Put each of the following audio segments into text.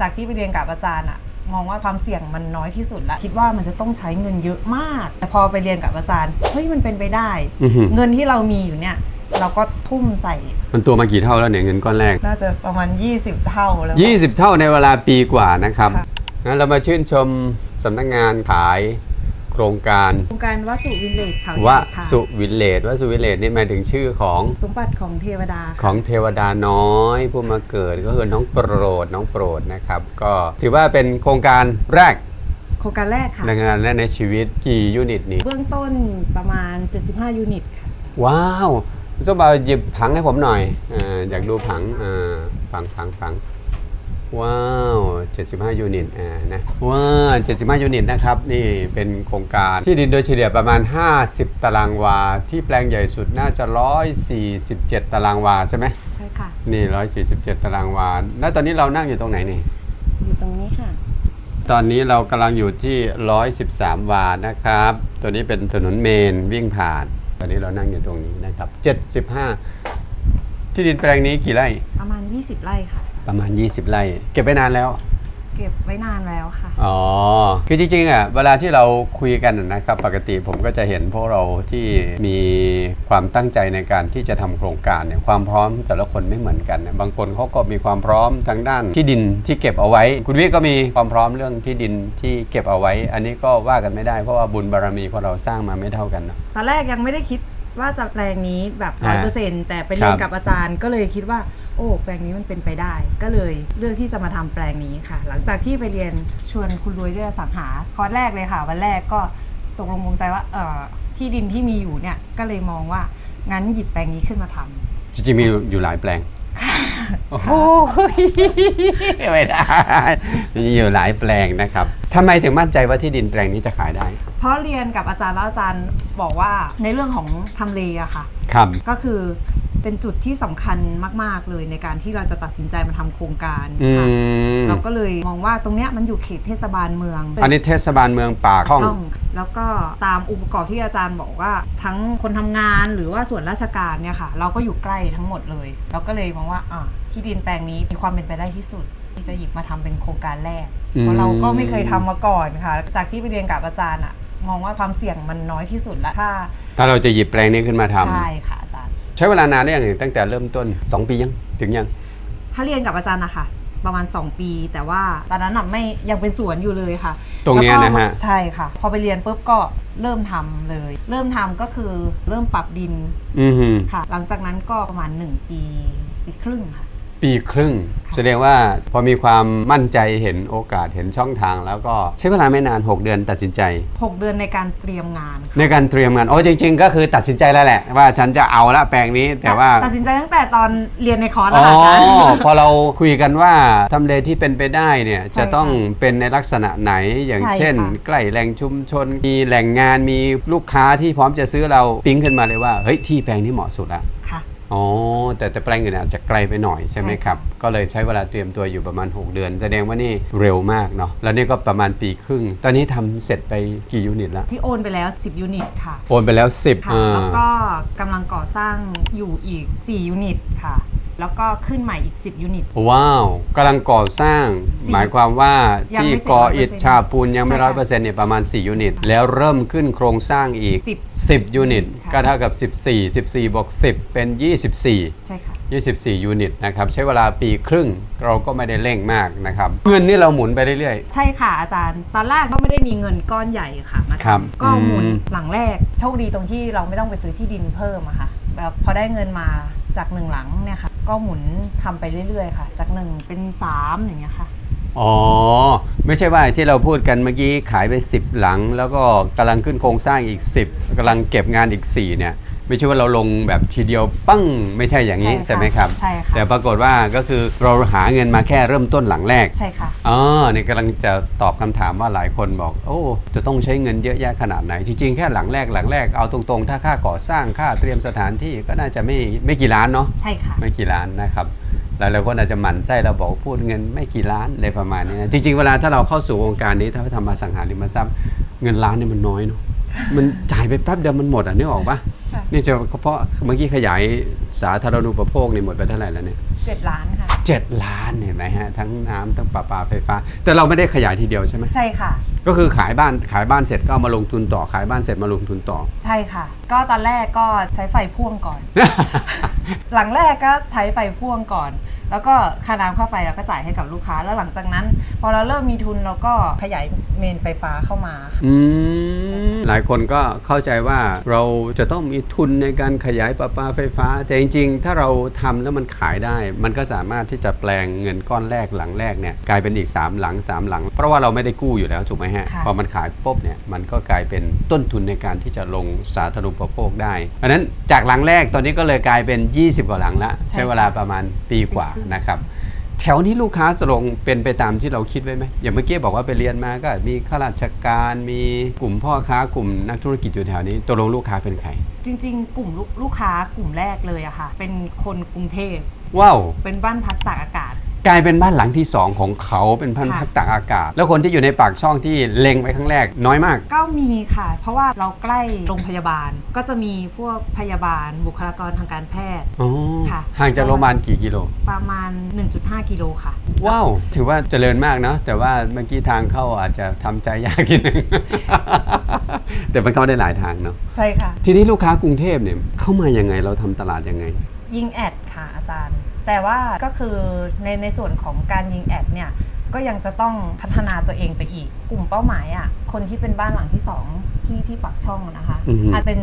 จากที่ไปเรียนกับอาจารย์อะมองว่าความเสี่ยงมันน้อยที่สุดแล้วคิดว่ามันจะต้องใช้เงินเยอะมาก แต่พอไปเรียนกับอาจารย์เฮ้ยมันเป็นไปได้ อือหือ เงินที่เรามีอยู่เนี่ย เราก็ทุ่มใส่มันตัวมากี่เท่าแล้วเนี่ยเงินก้อนแรก น่าจะประมาณ 20 เท่าแล้ว 20 เท่าในเวลาปีกว่านะครับค่ะ งั้นเรามาชื่นชมสำนักงานขาย โครงการโครงการวสุวินเลจเขาใหวญ่ค่ะสุวิลเลจวสุวิลเลจนี่หมายถึงชื่อของสมบัติของเทวดาขค่ะองเทวดาน้อยผู้มาเกิดก็คือน้องโปรดน้องโปรดนะครับ ก็ถือว่าเป็นโครงการแรกโครงการแรกค่ะ ในงานแรกในชีวิตกี่ยูนิตนี่เบื้องต้นประมาณ 75 ยูนิตค่ะ ว้าวคุณส้มบาวหยิบผังให้ผมหน่อยอาอยากดูผังอ่าผังผังผัง ว้าว 75 ยูนิต อ่า นะ ว้าว75 ยูนิต นะครับ นี่เป็นโครงการที่ดินโดยเฉลี่ยประมาณ 50 ตารางวา ที่แปลงใหญ่สุดน่าจะ 147 ตารางวาใช่ไหม ใช่ค่ะ นี่ 147 ตารางวา แล้วตอนนี้เรานั่งอยู่ตรงไหนนี่ อยู่ตรงนี้ค่ะ ตอนนี้เรากำลังอยู่ที่ 113 วา นะครับ ตัวนี้เป็นถนนเมนวิ่งผ่าน ตอนนี้เรานั่งอยู่ตรงนี้นะครับ 75 ที่ดินแปลงนี้กี่ไร่ ประมาณ 20 ไร่ค่ะ ประมาณ 20 ไร่ เก็บไปนานแล้ว เก็บไว้นานแล้วค่ะ อ๋อ คือจริงๆอะเวลาที่เราคุยกันนะครับ ปกติผมก็จะเห็นพวกเราที่มีความตั้งใจในการที่จะทำโครงการเนี่ยความพร้อมแต่ละคนไม่เหมือนกันนะบางคนเขาก็มีความพร้อมทางด้านที่ดินที่เก็บเอาไว้ คุณวิก็มีความพร้อมเรื่องที่ดินที่เก็บเอาไว้ อันนี้ก็ว่ากันไม่ได้เพราะว่าบุญบารมีของเราสร้างมาไม่เท่ากันเนาะตอนแรกยังไม่ได้คิด ว่าจะแปลงนี้แบบร้อ่าอยเปอร์เซ็นต์แต่ไปเรียนครับกับอาจารย์ก็เลยคิดว่า โอ้แปลงนี้มันเป็นไปได้ ก็เลยเลือกที่จะมาทำแปลงนี้ค่ะ หลังจากที่ไปเรียนชวนคุณรวยด้วยอสังหาคอร์สแรกเลยค่ะ วันแรกก็ตกลงปรงใจว่าเอ่อที่ดินที่มีอยู่เนี่ยก็เลยมองว่างั้นหยิบแปลงนี้ขึ้นมาทำจริงๆมีอยู่หลายแปลงโอ้โหไม่ได้มีอยู่หลายแปลงนะครับทำไมถึงมั่นใจว่าที่ดินแปลงนี้จะขายได้ เพราะเรียนกับอาจารย์แล้วอาจารย์บอกว่าในเรื่องของทำเลอะค่ะ ครับ ก็คือเป็นจุดที่สำคัญมาก ๆ เลยในการที่เราจะตัดสินใจมาทำโครงการอืค่ะม เราก็เลยมองว่าตรงเนี้ยมันอยู่เขตเทศบาลเมือง อันนี้เทศบาลเมืองปากช่อง ช่องแล้วก็ตามองค์ประกอบที่อาจารย์บอกว่าทั้งคนทำงานหรือว่าส่วนราชการเนี่ยค่ะ เราก็อยู่ใกล้ทั้งหมดเลย เราก็เลยมองว่าอ่าที่ดินแปลงนี้มีความเป็นไปได้ที่สุด ที่จะหยิบมาทำเป็นโครงการแรก อืม เพราะเราก็ไม่เคยทำมาก่อนค่ะ จากที่ไปเรียนกับอาจารย์อะ มองว่าความเสี่ยงมันน้อยที่สุดแล้วถ้าถ้าเราจะหยิบแปลงนี้ขึ้นมาทำใช่ค่ะอาจารย์ ใช้เวลานานได้ยังไงตั้งแต่เริ่มต้น 2 ปียังถึงยัง ถ้าเรียนกับอาจารย์นะคะประมาณ 2 ปี แต่ว่าตอนนั้นน่ะไม่ยังเป็นสวนอยู่เลยค่ะตรงเนี้ยแล้วก็นะฮะใช่ค่ะ พอไปเรียนปุ๊บก็เริ่มทำเลย เริ่มทำก็คือเริ่มปรับดินอือหือค่ะ หลังจากนั้นก็ประมาณ 1 ปีปีครึ่งค่ะ ปีครึ่งค่ะแสดงว่าพอมีความมั่นใจเห็นโอกาสเห็นช่องทาง แล้วก็ใช้เวลาไม่นาน 6 เดือนตัดสินใจ 6 เดือนในการเตรียมงานค่ะในการเตรียมงานโอ้จริง ๆ ก็คือตัดสินใจแล้วแหละ ว่าฉันจะเอาละแปลงนี้แต่ว่า ตัดสินใจตั้งแต่ตอนเรียนในคอร์สอ๋แล้วอค่ะอาจารย์ พอเราคุยกันว่าทำเลที่เป็นไปได้เนี่ยใช่จะต้องค่ะเป็นในลักษณะไหนอย่างใช่เช่น ค่ะ ใกล้แหล่งชุมชน มีแหล่งงานมีลูกค้าที่พร้อมจะซื้อเราปิ๊งขึ้นมาเลยว่าเฮ้ยที่แปลงนี้เหมาะสุดละ ค่ะ อ๋อแต่แต่แปลงอื่นอาจจะไกลไปหน่อยใช่ไหมใช่ค่ะครับ ก็เลยใช้เวลาเตรียมตัวอยู่ประมาณ 6 เดือน แสดงว่านี่เร็วมากเนาะแล้วนี่ก็ประมาณปีครึ่ง ตอนนี้ทำเสร็จไปกี่ยูนิตแล้วที่โอนไปแล้ว 10 ยูนิตค่ะ โอนไปแล้ว 10ค่ะอ่าแล้วก็กำลังก่อสร้างอยู่อีก 4 ยูนิตค่ะ แล้วก็ขึ้นใหม่อีก 10 ยูนิต ว้าวกำลังก่อสร้าง สี่หมายความว่ายังที่ไม่เสร็จก่ออิฐ100%ฉาบปูนยังไม่ใช่ร้อยค่ะเปอร์เซ็นต์เนี่ยประมาณ 4 ยูนิต แล้วเริ่มขึ้นโครงสร้างอีก10 10 ยูนิต ค่ะ ก็เท่ากับ 14 14บวก10 เป็น 24 ใช่ค่ะ 24 ยูนิตนะครับ ใช้เวลาปีครึ่งเราก็ไม่ได้เร่งมากนะครับ เงินนี่เราหมุนไปเรื่อย ใช่ค่ะอาจารย์ ตอนแรกก็ไม่ได้มีเงินก้อนใหญ่ค่ะมาครับทำก็หมุนอืม หลังแรก โชคดีตรงที่เราไม่ต้องไปซื้อที่ดินเพิ่มอะค่ะแบบพอได้เงินมา จากหนึ่งหลังเนี่ยค่ะ ก็หมุนทำไปเรื่อยๆค่ะ จากหนึ่งเป็นสามอย่างเงี้ยค่ะ อ๋อ ไม่ใช่ว่าที่เราพูดกันเมื่อกี้ขายไป 10 หลัง แล้วก็กำลังขึ้นโครงสร้างอีก 10กำลังเก็บงานอีก 4 เนี่ย ไม่ใช่ว่าเราลงแบบทีเดียวปั้งไม่ใช่อย่างนี้ใช่ค่ะใช่ไหมครับ ใช่ค่ะแต่ปรากฏว่าก็คือเราหาเงินมาแค่เริ่มต้นหลังแรกใช่ค่ะอ๋อนี่กำลังจะตอบคำถามว่าหลายคนบอก โอ้ จะต้องใช้เงินเยอะแยะขนาดไหน จริงๆ แค่หลังแรกหลังแรกเอาตรงๆ ถ้าค่าก่อสร้างค่าเตรียมสถานที่ก็น่าจะไม่ไม่กี่ล้านเนาะใช่ค่ะไม่กี่ล้านนะครับหลายๆคนอาจจะหมั่นไส้เราบอกพูดเงินไม่กี่ล้านอะไรประมาณนี้นะจริงๆเวลาถ้าเราเข้าสู่วงการนี้ถ้าทำมาสังหาริมทรัพย์เงินล้านเนี่ยมันน้อยเนาะมันจ่ายไปแป๊บเดียวมันหมดอะนึกออกปะค่ะ นี่จะเพราะเมื่อกี้ขยายสาธารณูปโภคนี่หมดไปเท่าไหร่แล้วเนี่ยเจ็ดล้านค่ะเจ็ดล้านเห็นไหมฮะทั้งน้ำทั้งประปาไฟฟ้า แต่เราไม่ได้ขยายทีเดียวใช่ไหมใช่ค่ะ ก็คือขายบ้านขายบ้านเสร็จก็เอามาลงทุนต่อขายบ้านเสร็จมาลงทุนต่อ ใช่ค่ะ ก็ตอนแรกก็ใช้ไฟพ่วงก่อน หลังแรกก็ใช้ไฟพ่วงก่อน แล้วก็ค่าน้ำค่าไฟเราก็จ่ายให้กับลูกค้า แล้วหลังจากนั้น พอเราเริ่มมีทุนเราก็ขยายเมนไฟฟ้าเข้ามาค่ะอืมหลายคนก็เข้าใจว่าเราจะต้องมีทุนในการขยายประปาไฟฟ้า แต่จริง ๆ ถ้าเราทำแล้วมันขายได้ มันก็สามารถที่จะแปลงเงินก้อนแรกหลังแรกเนี่ยกลายเป็นอีก 3 หลัง 3 หลัง เพราะว่าเราไม่ได้กู้อยู่แล้วถูกไหมฮะค่ะพอมันขายปุ๊บเนี่ยมันก็กลายเป็นต้นทุนในการที่จะลงสาธารณูปโภคได้เพราะฉะนั้นจากหลังแรกตอนนี้ก็เลยกลายเป็น 20 กว่าหลังละใช้เวลาประมาณปีกว่านะครับ แถวนี้ลูกค้าตกลงเป็นไปตามที่เราคิดไว้ไหมอย่างเมื่อกี้บอกว่าไปเรียนมาก็มีข้าราชการมีกลุ่มพ่อค้ากลุ่มนักธุรกิจอยู่แถวนี้ตกลงลูกค้าเป็นใคร จริง ๆ กลุ่มลูกลูกค้ากลุ่มแรกเลยอะค่ะ เป็นคนกรุงเทพว้าว เป็นบ้านพักตากอากาศ กลายเป็นบ้านหลังที่สองของเขาเป็นพันค่ะพักตากอากาศ แล้วคนที่อยู่ในปากช่องที่เล็งไปครั้งแรกน้อยมาก ก็มีค่ะ เพราะว่าเราใกล้โรงพยาบาลก็จะมีพวกพยาบาลบุคลากรทางการแพทย์อ๋อค่ะห่างจากโรงพยาบาลกี่กิโล ประมาณ 1.5 กิโลค่ะ ว้าว ถือว่าเจริญมากเนาะแต่ว่าเมื่อกี้ทางเข้าอาจจะทำใจยากนิดนึงแต่มันเข้าได้หลายทางเนาะใช่ค่ะ ทีนี้ลูกค้ากรุงเทพเนี่ยเข้ามายังไงเราทำตลาดยังไง ยิงแอดค่ะอาจารย์ แต่ว่าก็คือในในส่วนของการยิงแอดเนี่ยก็ยังจะต้องพัฒนาตัวเองไปอีก กลุ่มเป้าหมายอะคนที่เป็นบ้านหลังที่สองที่ที่ปากช่องนะคะ อือฮึ อาจเป็น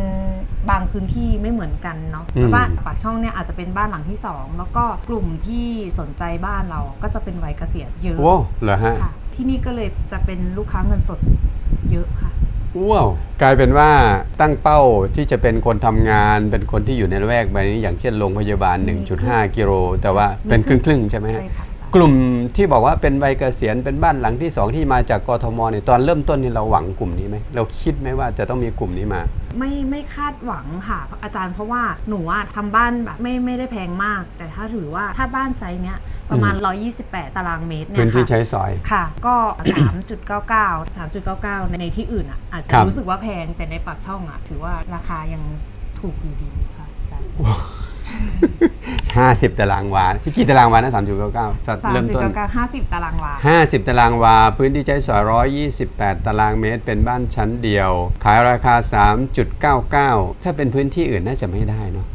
บางพื้นที่ไม่เหมือนกันเนาะอืม บ้านปากช่องเนี่ยอาจจะเป็นบ้านหลังที่สองแล้วก็กลุ่มที่สนใจบ้านเราก็จะเป็นวัยเกษียณเยอะโว้เหรอฮะ ค่ะ ที่นี่ก็เลยจะเป็นลูกค้าเงินสดเยอะค่ะ ว้าวกลายเป็นว่าตั้งเป้าที่จะเป็นคนทำงาน เป็นคนที่อยู่ในละแวกใบนี้อย่างเช่นโรงพยาบาล 1.5 กิโล แต่ว่าเป็นครึ่งๆใช่ไหมฮะ ใช่ค่ะ กลุ่มที่บอกว่าเป็นวัยเกษียณเป็นบ้านหลังที่สองที่มาจากกทมเนี่ยตอนเริ่มต้นนี่เราหวังกลุ่มนี้ไหมเราคิดไหมว่าจะต้องมีกลุ่มนี้มา ไม่ไม่คาดหวังค่ะ อาจารย์เพราะว่าหนูอะทำบ้านแบบไม่ไม่ได้แพงมาก แต่ถ้าถือว่าถ้าบ้านไซส์เนี้ยประมาณ 128 ตารางเมตรเนี่พื้นยที่ค่ะ ใช้สอย ค่ะ ก็ 3.99 3.99 ในในที่อื่นอะ อาจจะครับ รู้สึกว่าแพงแต่ในปากช่องอะ ถือว่าราคายังถูกอยู่ดีค่ะอาจารย์ 50ตารางวากี่ตารางวานะ3.99สัตว์เริ่มต้น3.99 50ตารางวา 50 ตารางวา พื้นที่ใช้สอย128 ตารางเมตร เป็นบ้านชั้นเดียว ขายราคา 3.99 ถ้าเป็นพื้นที่อื่นน่าจะไม่ได้เนาะ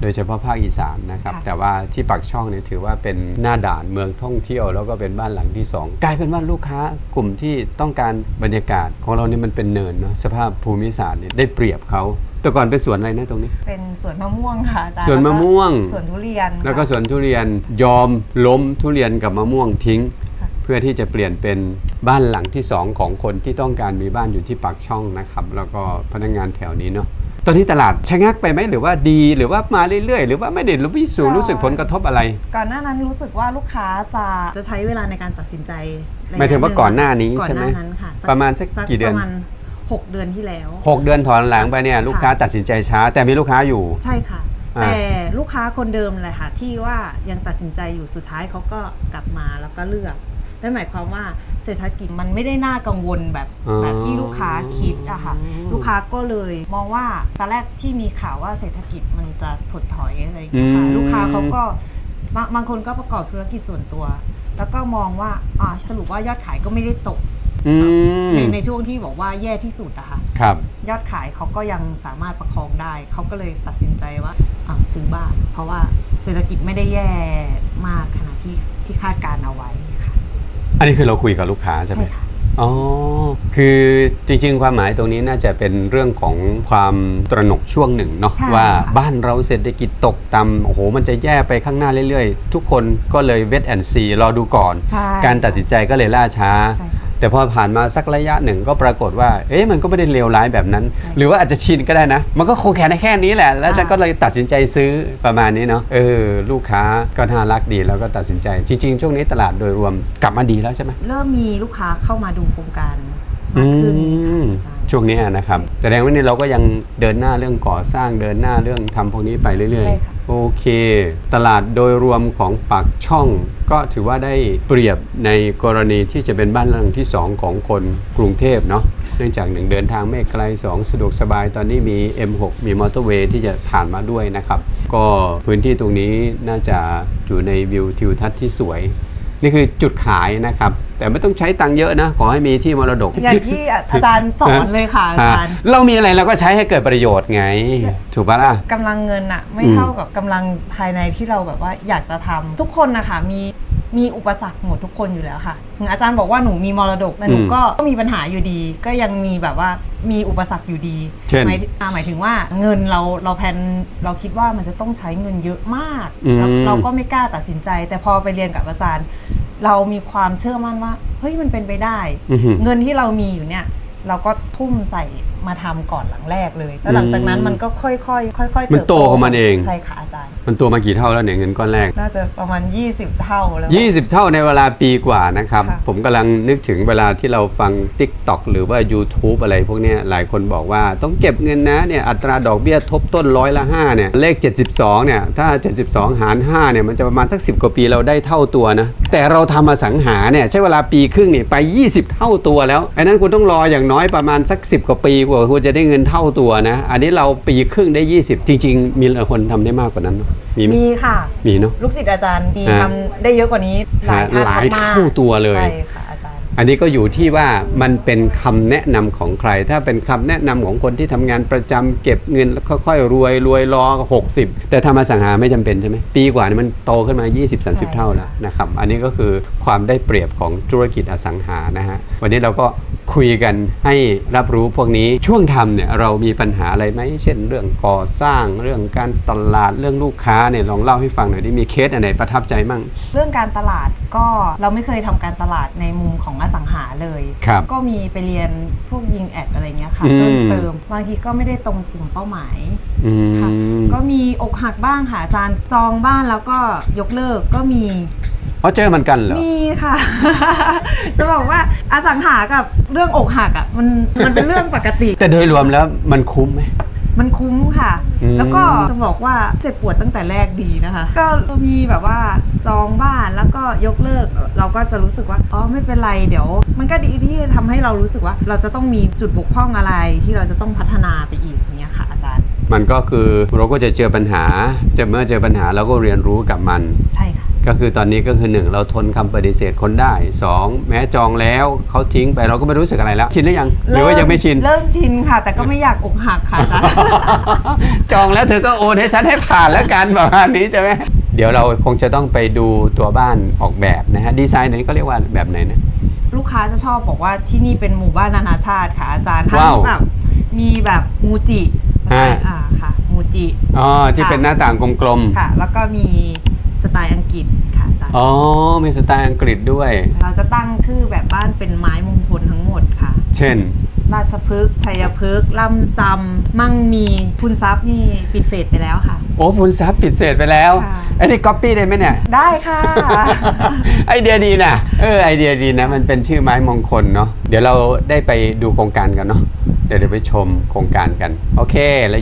โดยเฉพาะภาคอีสานนะครับ ค่ะ แต่ว่าที่ปักช่องเนี่ยถือว่าเป็นหน้าด่านเมืองท่องเที่ยว แล้วก็เป็นบ้านหลังที่ 2 กลายเป็นว่าลูกค้ากลุ่มที่ต้องการบรรยากาศ ของเรานี่มันเป็นเนินเนาะ สภาพภูมิศาสตร์เนี่ยได้เปรียบเขา แต่ก่อนเป็นสวนอะไรนะตรงนี้ เป็นสวนมะม่วงค่ะอาจารย์สวนมะม่วง แล้ก็สวนทุเรียนแล้วก็ค่ะสวนทุเรียนยอมล้มทุเรียนกับมะม่วงทิ้ง ค่ะ เพื่อที่จะเปลี่ยนเป็นบ้านหลังที่2ของคนที่ต้องการมีบ้านอยู่ที่ปากช่องนะครับ แล้วก็พนักงานแถวนี้เนาะตอนนี้ตลาดชะงักไปไหมหรือว่าดีหรือว่ามาเรื่อยๆ หรือว่าไม่ได้รู้วิสูรู้สึกผลกระทบอะไรก่อนหน้านั้นรู้สึกว่าลูกค้าจะจะใช้เวลาในการตัดสินใจระยะหมายถึงว่าก่อนหน้านี้ก่อนใช่ไหมน้านั้นค่ะประมาณสักกี่เดือนประมาณ หกเดือนที่แล้ว 6 เดือนถอนหลังไปเนี่ยลูกค้าตัดสินใจช้า แต่มีลูกค้าอยู่ ใช่ค่ะอ่าแต่ลูกค้าคนเดิมเลยค่ะ ที่ว่ายังตัดสินใจอยู่สุดท้ายเขาก็กลับมาแล้วก็เลือกนั่นหมายความว่าเศรษฐกิจมันไม่ได้น่ากังวลแบบอ๋อแบบที่ลูกค้าคิดอะค่ะลูกค้าก็เลยมองว่าตอนแรกที่มีข่าวว่าเศรษฐกิจมันจะถดถอยอะไรอย่างเงี้ยค่ะอืมลูกค้าเขาก็บางบางคนก็ประกอบธุรกิจส่วนตัว แล้วก็มองว่าอ่าสรุปว่ายอดขายก็ไม่ได้ตก อืมในในช่วงที่บอกว่าแย่ที่สุดอะค่ะครับ ยอดขายเขาก็ยังสามารถประคองได้ เขาก็เลยตัดสินใจว่าอะซื้อบ้าน เพราะว่าเศรษฐกิจไม่ได้แย่มากขนาดที่ที่คาดการเอาไว้ค่ะอันนี้คือเราคุยกับลูกค้าใช่ไหม ใช่ค่ะ อ๋อ คือจริงๆ ความหมายตรงนี้น่าจะเป็นเรื่องของความตระหนกช่วงหนึ่งเนาะใช่ว่าค่ะ บ้านเราเศรษฐกิจตกต่ำโอ้โห มันจะแย่ไปข้างหน้าเรื่อยๆ ทุกคนก็เลยเวทแอนซีรอดูก่อน ใช่การตัดสินใจก็เลยล่าช้า ใช่ค่ะ แต่พอผ่านมาสักระยะหนึ่งก็ปรากฏว่า เอ๊ะมันก็ไม่ได้เลวร้ายแบบนั้นใช่หรือว่าอาจจะชินก็ได้นะ มันก็คงแค่ในแค่นี้แหละ แล้วค่ะฉันก็เลยตัดสินใจซื้อประมาณนี้เนาะ เออ ลูกค้าก็น่ารักดีแล้วก็ตัดสินใจ จริง ๆ ช่วงนี้ตลาดโดยรวมกลับมาดีแล้วใช่ไหมเริ่มมีลูกค้าเข้ามาดูโครงการมากขึ้นอืค่ะมอาจารย์ช่วงนี้นะครับแสดงว่านี่เราก็ยังเดินหน้าเรื่องก่อสร้างเดินหน้าเรื่องทำพวกนี้ไปเรื่อยใช่ค่ะๆโอเค ตลาดโดยรวมของปากช่อง ก็ถือว่าได้เปรียบในกรณีที่จะเป็นบ้านหลังที่ 2 ของคนกรุงเทพเนาะเนื่องจากหนึ่งเดินทางไม่ไกล 2 สะดวกสบายตอนนี้มี M6 มีมอเตอร์เวย์ที่จะผ่านมาด้วยนะครับ ก็พื้นที่ตรงนี้น่าจะอยู่ในวิวทิวทัศน์ที่สวย นี่คือจุดขายนะครับ แต่ไม่ต้องใช้ตังค์เยอะนะ ขอให้มีที่มรดก อย่างที่อาจารย์สอนเลยค่ะอาจารย์เรามีอะไรเราก็ใช้ให้เกิดประโยชน์ไง ถูกปะล่ะกำลังเงินอะไม่อืมเท่ากับกำลังภายในที่เราแบบว่าอยากจะทำทุกคนนะคะมี มีอุปสรรคหมดทุกคนอยู่แล้วค่ะ ถึงอาจารย์บอกว่าหนูมีมรดกแต่หนูก็ก็มีปัญหาอยู่ดี ก็ยังมีแบบว่ามีอุปสรรคอยู่ดีเช่น หมายอ่าหมายถึงว่าเงินเราเราแพลนเราคิดว่ามันจะต้องใช้เงินเยอะมากอืมเราเราก็ไม่กล้าตัดสินใจ แต่พอไปเรียนกับอาจารย์ เรามีความเชื่อมั่นว่าเฮ้ยมันเป็นไปได้ อื้อหือ เงินที่เรามีอยู่เนี่ย เราก็ทุ่มใส่ มาทำก่อนหลังแรกเลย แล้วหลังจากนั้นมันก็ค่อยๆค่อยๆมันเติบโตของมันเอง ใช่ค่ะอาจารย์ มันตัวมากี่เท่าแล้วเนี่ยเงินก้อนแรก น่าจะประมาณ 20 เท่าแล้ว 20 เท่าในเวลาปีกว่านะครับ ค่ะ ผมกำลังนึกถึงเวลาที่เราฟัง TikTok หรือว่า YouTube อะไรพวกเนี้ยหลายคนบอกว่าต้องเก็บเงินนะเนี่ยอัตราดอกเบี้ยทบต้นร้อยละ5เนี่ยเลข 72เนี่ยถ้า 72 หาร5เนี่ยมันจะประมาณสัก 10 กว่าปีเราได้เท่าตัวนะ แต่เราทำมาสังหาเนี่ยใช้เวลาปีครึ่งเนี่ยไป 20 เท่าตัวแล้วไอ้นั้นคุณต้องรออย่างน้อยประมาณสัก 10 กว่าปีกว่าคุณจะได้เงินเท่าตัวนะ อันนี้เราปีครึ่งได้ 20 จริง ๆ มีหลายคนทำได้มากกว่านั้นเนอะมีมีค่ะ มีเนาะลูกศิษย์อาจารย์มีทำได้เยอะกว่านี้หลายหลายเท่าตัวเลยใช่ค่ะอาจารย์อันนี้ก็อยู่ที่ว่ามันเป็นคำแนะนำของใคร ถ้าเป็นคำแนะนำของคนที่ทำงานประจำเก็บเงินแล้วค่อยๆรวยรวยรอ60 แต่ทำมาสังหาไม่จำเป็นใช่ไหมปีกว่านี่มันโตขึ้นมาใช่20-30 เท่าแล้วนะครับ อันนี้ก็คือความได้เปรียบของธุรกิจอสังหานะฮะวันนี้เราก็ คุยกันให้รับรู้พวกนี้ช่วงทำเนี่ยเรามีปัญหาอะไรไหมเช่น เรื่องก่อสร้างเรื่องการตลาดเรื่องลูกค้าเนี่ยลองเล่าให้ฟังหน่อยได้มีเคสอันไหนประทับใจมั่ง เรื่องการตลาดก็เราไม่เคยทำการตลาดในมุมของอสังหาเลยครับก็มีไปเรียนพวกยิงแอดอะไรเงี้ยค่ะอืมเพิ่มเติมบางทีก็ไม่ได้ตรงกลุ่มเป้าหมายอืค่ะมก็มีอกหักบ้างค่ะอาจารย์จองบ้านแล้วก็ยกเลิกก็มี อ๋อเจอเหมือนกันเหรอ มีค่ะ จะบอกว่าอสังหากับเรื่องอกหักอะมันมันเป็นเรื่องปกติ แต่โดยรวมแล้วมันคุ้มไหม มันคุ้มค่ะ อืม แล้วก็จะบอกว่าเจ็บปวดตั้งแต่แรกดีนะคะ ก็มีแบบว่าจองบ้านแล้วก็ยกเลิก เราก็จะรู้สึกว่า อ๋อไม่เป็นไรเดี๋ยว มันก็ดีที่ทำให้เรารู้สึกว่า เราจะต้องมีจุดบกพร่องอะไรที่เราจะต้องพัฒนาไปอีกอย่างเงี้ยค่ะอาจารย์ มันก็คือเราก็จะเจอปัญหาเจะเมื่อเจอปัญหาเราก็เรียนรู้กับมัน ใช่ค่ะ ก็คือตอนนี้ก็คือหนึ่งเราทนคำปฏิเสธคนได้สองแม้จองแล้วเขาทิ้งไปเราก็ไม่รู้สึกอะไรแล้ว ชินหรือยังหรือว่ายังไม่ชิน เริ่มชินค่ะ แต่ก็ไม่อยากอกหักค่ะอาจารย์จองแล้วเธอก็โอนให้ฉันให้ผ่านแล้วกันประมาณนี้ใช่ไหมเดี๋ยวเราคงจะต้องไปดูตัวบ้านออกแบบนะฮะดีไซน์อันนี้ก็เรียกว่าแบบไหนนะลูกค้าจะชอบบอกว่าที่นี่เป็นหมู่บ้านนานาชาติค่ะอาจารย์ทั้งว้าวแบบมีแบบมูจิสไตล์อ่าอ่าค่ะมูจิอ๋อที่เป็นหน้าต่างกลมค่ะ แล้วก็มี สไตล์อังกฤษค่ะอาจารย์ๆอ๋อ มีสไตล์อังกฤษด้วย เราจะตั้งชื่อแบบบ้านเป็นไม้มงคลทั้งหมดค่ะ เช่น ราชพฤกษ์ชัยพฤกษ์ลำซำมั่งมีคุณทรัพย์นี่ปิดเฟสไปแล้วค่ะ โอ้พูนซับปิดเศษไปแล้ว ค่ะไอ้นี่ก๊อปปี้ได้ไหมเนี่ย ได้ค่ะ ไอเดียดีนะเออไอเดียดีนะ มันเป็นชื่อไม้มงคลเนาะเดี๋ยวเราได้ไปดูโครงการกันเนาะเดี๋ยวเดี๋ยวไปชมโครงการกัน โอเคแล้ว